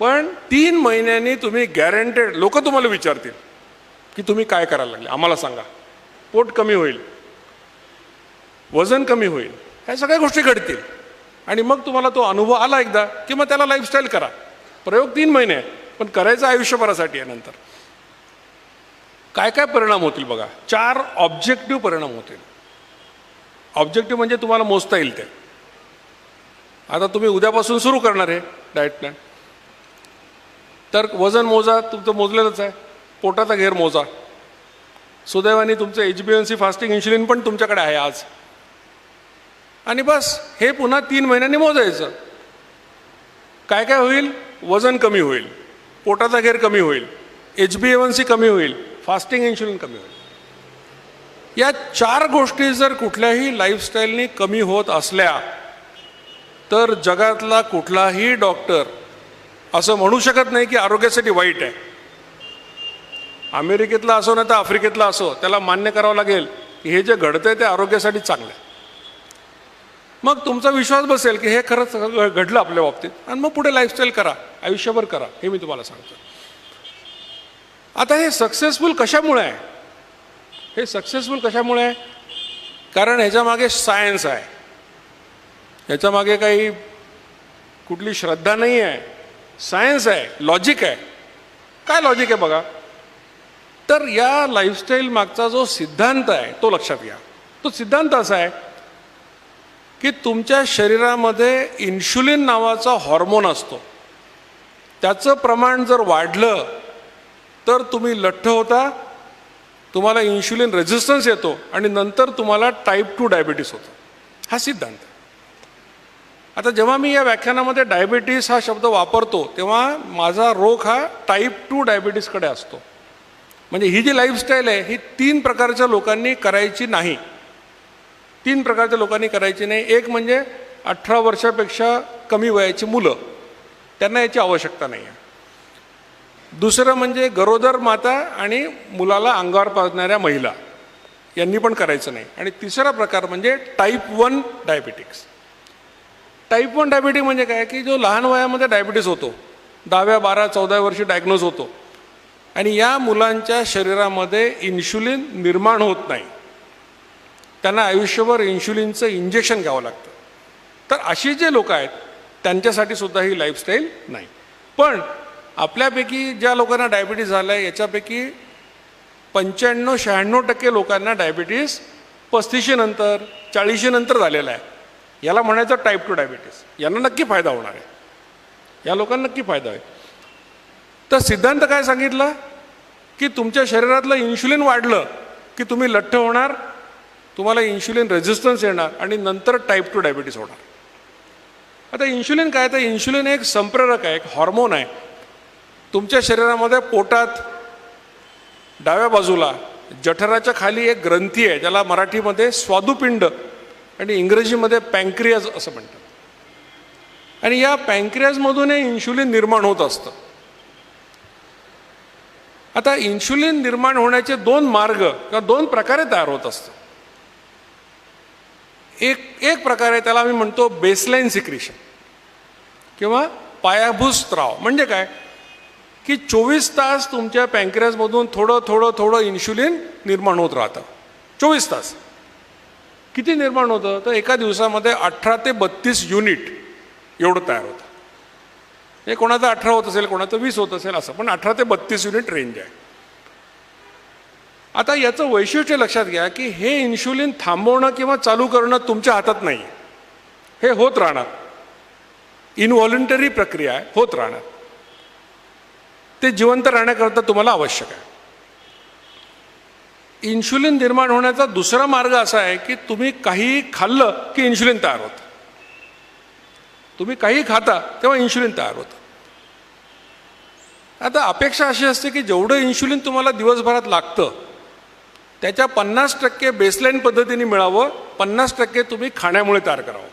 पण तीन महिन्यांनी तुम्ही गॅरंटेड लोक तुम्हाला विचारतील की तुम्ही काय करायला लागले? आम्हाला सांगा. पोट कमी होईल. वजन कमी होईल. ह्या सगळ्या गोष्टी घडतील. आणि मग तुम्हाला तो अनुभव आला एकदा की मग त्याला लाईफस्टाईल करा. प्रयोग तीन महिने पण करायचं आयुष्यभरासाठी आहे नंतर. काय काय परिणाम होतील बघा? चार ऑब्जेक्टिव्ह परिणाम होतील. ऑब्जेक्टिव्ह म्हणजे तुम्हाला मोजता येईल ते. आता तुम्ही उद्यापासून सुरू करणार आहे डाएट प्लॅन तर वजन मोजा तुमचं मोजलेलंच आहे. पोटाचा घेर मोजा. सुदैवाने तुमचं H B N C fasting insulin पण तुमच्याकडे आहे आज. आणि बस हे पुन्हा तीन महिन्यांनी मोजायचं. काय काय होईल? वजन कमी होईल. पोटाचा घेर कमी होईल. एच बी एन सी कमी होईल. फास्टिंग इन्शुलिन कमी होईल. या चार गोष्टी जर कुठल्याही लाईफस्टाईलनी कमी होत असल्या तर जगातला कुठलाही डॉक्टर असं म्हणू शकत नाही की आरोग्यासाठी वाईट आहे. अमेरिकेतला असो नाही तर आफ्रिकेतला असो त्याला मान्य करावं लागेल की हे जे घडतंय ते आरोग्यासाठी चांगलं आहे. मग तुमचा विश्वास बसेल की हे खरंच घडलं आपल्या बाबतीत आणि मग पुढे लाईफस्टाईल करा आयुष्यभर करा हे मी तुम्हाला सांगतो. आता हे सक्सेसफुल कशामुळे आहे? हे सक्सेसफुल कशामुळे आहे? कारण ह्याच्या मागे सायन्स आहे. ह्याच्या मागे काही कुठली श्रद्धा नाही आहे. सायन्स आहे लॉजिक आहे. काय लॉजिक आहे बघा? तर या लाईफस्टाईल मागचा जो सिद्धांत आहे तो लक्षात घ्या. तो सिद्धांत असा आहे की तुमच्या शरीरामध्ये इन्शुलिन नावाचा हॉर्मोन असतो. त्याचं प्रमाण जर वाढलं तर तुम्ही लठ्ठ होता तुम्हाला इन्शुलिन रेझिस्टन्स येतो आणि नंतर तुम्हाला टाईप टू डायबिटीस होतो. हा सिद्धांत आहे. आता जेव्हा मी या व्याख्यानामध्ये डायबिटीस हा शब्द वापरतो तेव्हा माझा रोग हा टाईप टू डायबिटीसकडे असतो. म्हणजे ही जी लाईफस्टाईल आहे ही तीन प्रकारच्या लोकांनी करायची नाही. तीन प्रकारच्या लोकांनी करायची नाही. एक म्हणजे अठरा वर्षापेक्षा कमी वयाची मुलं. त्यांना याची आवश्यकता नाही आहे दुसरं म्हणजे गरोदर माता आणि मुलाला अंगावर पाजणाऱ्या महिला. यांनी पण करायचं नाही. आणि तिसरा प्रकार म्हणजे type one diabetics type one diabetic म्हणजे काय? की जो लहान वयामध्ये डायबिटीस होतो. दहाव्या बारा चौदाव्या वर्षी डायग्नोज होतो. आणि या मुलांच्या शरीरामध्ये इन्शुलिन निर्माण होत नाही. त्यांना आयुष्यभर इन्शुलिनचं इंजेक्शन घ्यावं लागतं. तर अशी जे लोक आहेत त्यांच्यासाठी सुद्धा ही लाईफस्टाईल नाही. पण आपल्यापैकी ज्या लोकांना डायबिटीस झालं आहे याच्यापैकी पंच्याण्णव शहाण्णव टक्के लोकांना डायबिटीस पस्तीशी नंतर नंतर झालेला आहे. याला म्हणायचं टाईप टू डायबिटीस यांना नक्की फायदा होणार आहे. या लोकांना नक्की फायदा आहे. तर सिद्धांत काय सांगितलं? की तुमच्या शरीरातलं इन्शुलिन वाढलं की तुम्ही लठ्ठ होणार तुम्हाला इन्शुलिन रेझिस्टन्स येणार आणि नंतर टाईप टू डायबिटीस होणार. आता इन्शुलिन काय? तर इन्शुलिन एक संप्रेरक आहे एक हॉर्मोन आहे. तुमच्या शरीरामध्ये पोटात डाव्या बाजूला जठराच्या खाली एक ग्रंथी आहे ज्याला मराठीमध्ये स्वादुपिंड आणि इंग्रजीमध्ये पँक्रियाज असं म्हणतात. आणि या पँक्रियाजमधून हे इन्शुलिन निर्माण होत असतं. आता इन्शुलिन निर्माण होण्याचे दोन मार्ग किंवा दोन प्रकारे तयार होत असतं एक एक प्रकारे त्याला आम्ही म्हणतो बेसलाईन सिक्रिशन किंवा पायाभूत स्त्राव. म्हणजे काय? की चोवीस तास तुमच्या पँक्रियाजमधून थोडं थोडं थोडं इन्शुलिन निर्माण होत राहतं. चोवीस तास. किती निर्माण होतं? तर एका दिवसामध्ये अठरा ते बत्तीस युनिट एवढं तयार होतं. हे कोणाचं अठरा होत असेल कोणाचं वीस होत असेल असं पण अठरा ते बत्तीस युनिट रेंज आहे. आता याचं वैशिष्ट्य लक्षात घ्या की हे इन्शुलिन थांबवणं किंवा चालू करणं तुमच्या हातात नाही हे होत राहणार. इनव्हॉलंटरी प्रक्रिया आहे होत राहणार. ते जिवंत राहण्याकरता तुम्हाला आवश्यक आहे. इन्शुलिन निर्माण होण्याचा दुसरा मार्ग असा आहे की तुम्ही काही खाल्लं की इन्शुलिन तयार होतं. तुम्ही काही खाता तेव्हा इन्शुलिन तयार होतं. आता अपेक्षा अशी असते की जेवढं इन्शुलिन तुम्हाला दिवसभरात लागतं त्याच्या पन्नास टक्के बेसलाईन पद्धतीने मिळावं पन्नास टक्के तुम्ही खाण्यामुळे तयार करावं.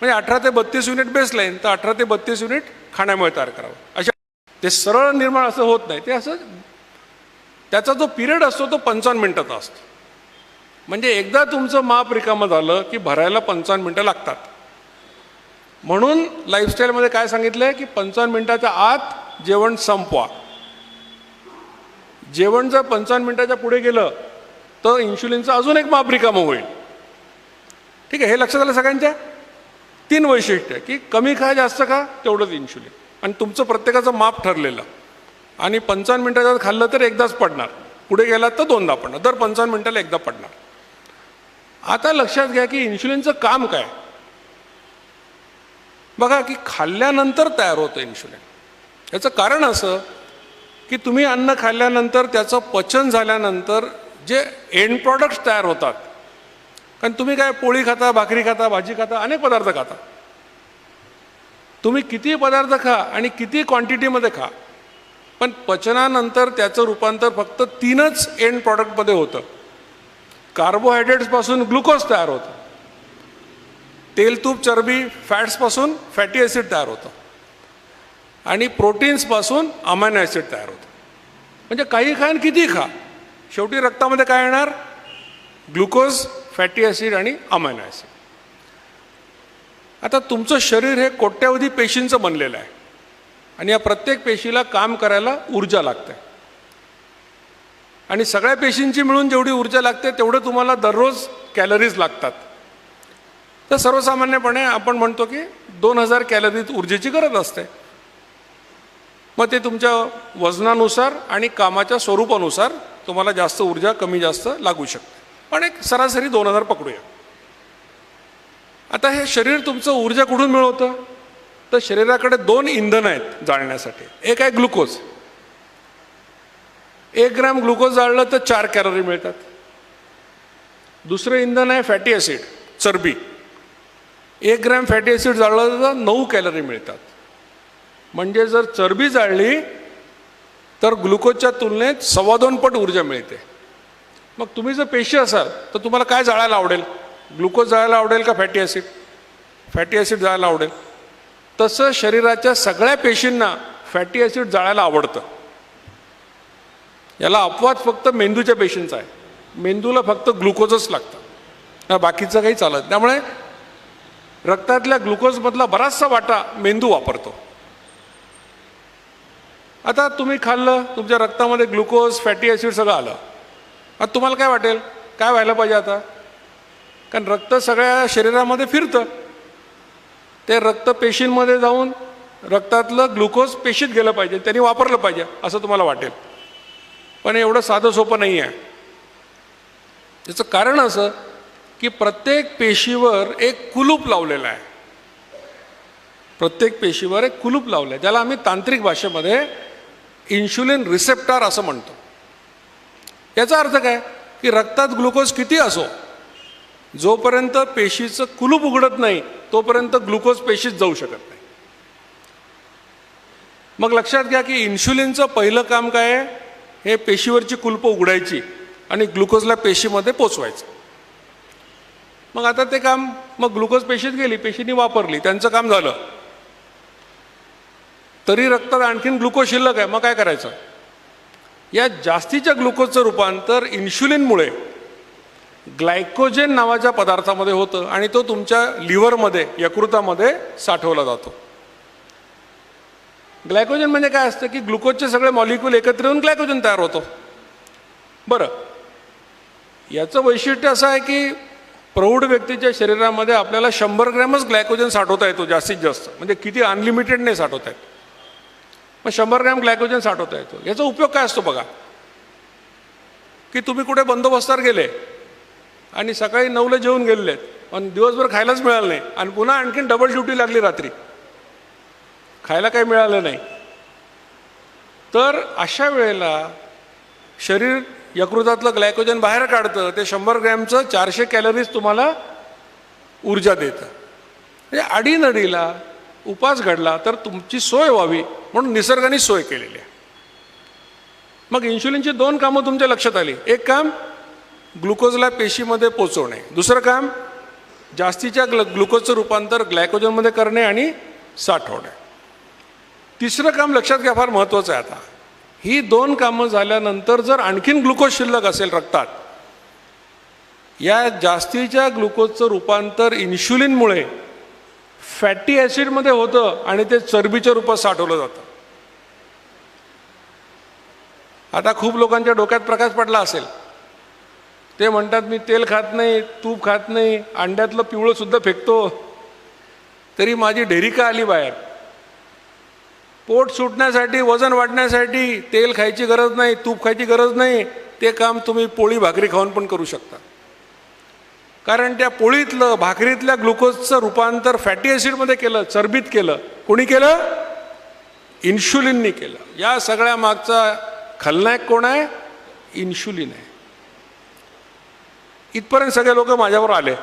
म्हणजे अठरा ते बत्तीस युनिट बेसलाईन तर अठरा ते बत्तीस युनिट खाण्यामुळे तयार करावं. अशा ते सरळ निर्माण असं होत नाही. ते असं त्याचा जो पिरियड असतो तो पंचावन्न मिनटाचा असतो. म्हणजे एकदा तुमचं माप रिकामं झालं की भरायला पंचावन्न मिनटं लागतात. म्हणून लाईफस्टाईलमध्ये काय सांगितलं आहे की पंचावन्न मिनटाच्या आत जेवण संपवा. जेवण जर पंचावन्न मिनटाच्या पुढे गेलं तर इन्शुलिनचं अजून एक माप रिकामं होईल. ठीक आहे हे लक्षात आलं सगळ्यांच्या? तीन वैशिष्ट्य की कमी खा जास्त खा तेवढंच इन्शुलिन आणि तुमचं प्रत्येकाचं माप ठरलेलं. आणि पंचावन्न मिनिटाच्या खाल्लं तर एकदाच पडणार. पुढे गेलात तर दोनदा पडणार. दर पंचावन्न मिनटाला एकदा पडणार. आता लक्षात घ्या की इन्शुलिनचं काम काय? बघा की खाल्ल्यानंतर तयार होतं इन्शुलिन. याचं कारण असं की तुम्ही अन्न खाल्ल्यानंतर त्याचं पचन झाल्यानंतर जे एंड प्रॉडक्ट्स तयार होतात कारण तुम्ही काय पोळी खाता भाकरी खाता भाजी खाता अनेक पदार्थ खाता. तुम्ही किती पदार्थ खा आणि किती क्वांटिटीमध्ये खा पण पचनानंतर त्याचं रूपांतर फक्त तीनच एंड प्रॉडक्टमध्ये होतं. कार्बोहायड्रेट्सपासून ग्लुकोज तयार होतं. तेलतूप चरबी फॅट्सपासून फॅटी ॲसिड तयार होतं. आणि प्रोटीन्सपासून अमायनो ॲसिड तयार होतं. म्हणजे काही खा आणि किती खा. शेवटी रक्तामध्ये काय येणार? ग्लुकोज फॅटी ॲसिड आणि अमायनो ॲसिड आता तुमचं शरीर हे कोट्यावधी पेशींचं बनलेलं आहे. आणि या प्रत्येक पेशीला काम करायला ऊर्जा लागते. आणि सगळ्या पेशींची मिळून जेवढी ऊर्जा लागते तेवढं तुम्हाला दररोज कॅलरीज लागतात. तर सर्वसामान्यपणे आपण म्हणतो की दोन हजार कॅलरीज ऊर्जेची गरज असते. मग ते तुमच्या वजनानुसार आणि कामाच्या स्वरूपानुसार तुम्हाला जास्त ऊर्जा कमी जास्त लागू शकते. पण एक सरासरी दोन हजार पकडूया. आता हे शरीर तुमचं ऊर्जा कुठून मिळवतं? तर शरीराकडे दोन इंधन आहेत जाळण्यासाठी. एक आहे ग्लुकोज. एक ग्रॅम ग्लुकोज जाळलं तर चार कॅलरी मिळतात. दुसरं इंधन आहे फॅटी ॲसिड चरबी. एक ग्रॅम फॅटी ॲसिड जाळलं तर नऊ कॅलरी मिळतात. म्हणजे जर चरबी जाळली तर ग्लुकोजच्या तुलनेत सव्वा दोन पट ऊर्जा मिळते. मग तुम्ही जर पेशी असाल तर तुम्हाला काय जाळायला आवडेल? ग्लुकोज जाळायला आवडेल का फॅटी ॲसिड? फॅटी ॲसिड जाळायला आवडेल. तसं शरीराच्या सगळ्या पेशींना फॅटी ॲसिड जाळायला आवडतं. याला अपवाद फक्त मेंदूच्या पेशींचा आहे. मेंदूला फक्त ग्लुकोजच लागतं. बाकीचं काही चालत त्यामुळे रक्तातल्या ग्लुकोजमधला बराचसा वाटा मेंदू वापरतो. आता तुम्ही खाल्लं तुमच्या रक्तामध्ये ग्लुकोज फॅटी ॲसिड सगळं आलं. आता तुम्हाला काय वाटेल? काय व्हायला पाहिजे आता? कारण रक्त सगळ्या शरीरामध्ये फिरतं. ते रक्त पेशींमध्ये जाऊन रक्तातलं ग्लुकोज पेशीत गेलं पाहिजे त्यांनी वापरलं पाहिजे असं तुम्हाला वाटेल. पण एवढं साधं सोपं नाही आहे त्याचं कारण असं की प्रत्येक पेशीवर एक कुलूप लावलेलं आहे. प्रत्येक पेशीवर एक कुलूप लावलं आहे ज्याला आम्ही तांत्रिक भाषेमध्ये इन्शुलिन रिसेप्टार असं म्हणतो. याचा अर्थ काय? की रक्तात ग्लुकोज किती असो जोपर्यंत पेशीचं कुलूप उघडत नाही तोपर्यंत ग्लुकोज पेशीत जाऊ शकत नाही. मग लक्षात घ्या की इन्शुलिनचं पहिलं काम काय आहे? हे पेशीवरची कुलपं उघडायची आणि ग्लुकोजला पेशीमध्ये पोचवायचं. मग आता ते काम मग ग्लुकोज पेशीत गेली पेशीने वापरली त्यांचं काम झालं. तरी रक्तात आणखीन ग्लुकोज शिल्लक आहे मग काय करायचं? या जास्तीच्या ग्लुकोजचं रूपांतर इन्शुलिनमुळे ग्लायकोजेन नावाच्या पदार्थामध्ये होतं आणि तो तुमच्या लिव्हरमध्ये यकृतामध्ये साठवला जातो. ग्लायकोजन म्हणजे काय असतं की ग्लुकोजचे सगळे मॉलिक्यूल एकत्र येऊन ग्लायकोजन तयार होतो. बरं. याचं वैशिष्ट्य असं आहे की प्रौढ व्यक्तीच्या शरीरामध्ये आपल्याला शंभर ग्रॅमच ग्लायकोजन साठवता येतो जास्तीत जास्त. म्हणजे किती अनलिमिटेड नाही साठवता येत. मग शंभर ग्रॅम ग्लायकोजन साठवता येतो. याचा उपयोग काय असतो बघा. की तुम्ही कुठे बंदोबस्तावर गेले आणि सकाळी नऊला जेवून गेलेले आहेत. पण दिवसभर खायलाच मिळालं नाही. आणि पुन्हा आणखीन डबल ड्युटी लागली रात्री. खायला काही मिळालं नाही. तर अशा वेळेला शरीर यकृतातलं ग्लायकोजन बाहेर काढतं. ते शंभर ग्रॅमचं चारशे कॅलरीज तुम्हाला ऊर्जा देतं. म्हणजे अडीनडीला उपास घडला तर तुमची सोय व्हावी म्हणून निसर्गाने सोय केलेली आहे. मग इन्शुलिनची दोन कामं तुमच्या लक्षात आली. एक काम ग्लुकोजला पेशीमध्ये पोचवणे. दुसरं काम जास्तीच्या ग्ल ग्लुकोजचं रूपांतर ग्लायकोजनमध्ये करणे आणि साठवणे. तिसरं काम लक्षात घ्या फार महत्त्वाचं आहे आता. ही दोन कामं झाल्यानंतर जर आणखीन ग्लुकोज शिल्लक असेल रक्तात या जास्तीच्या ग्लुकोजचं रूपांतर इन्शुलिनमुळे फॅटी ॲसिडमध्ये होतं आणि ते चरबीच्या रूपात साठवलं जातं. आता खूप लोकांच्या डोक्यात प्रकाश पडला असेल. ते म्हणतात मी तेल खात नाही तूप खात नाही अंड्यातलं पिवळंसुद्धा फेकतो. तरी माझी ढेरी का आली बाहेर. पोट सुटण्यासाठी वजन वाढण्यासाठी तेल खायची गरज नाही तूप खायची गरज नाही ते काम तुम्ही पोळी भाकरी खाऊन पण करू शकता. कारण त्या पोळीतलं भाकरीतल्या ग्लुकोजचं रूपांतर फॅटी ॲसिडमध्ये केलं चरबीत केलं. कोणी केलं? इन्शुलिननी केलं. या सगळ्या मागचा खलनायक कोण आहे? इन्शुलिन आहे. इथपर्यंत सगळे लोक माझ्यावर आले.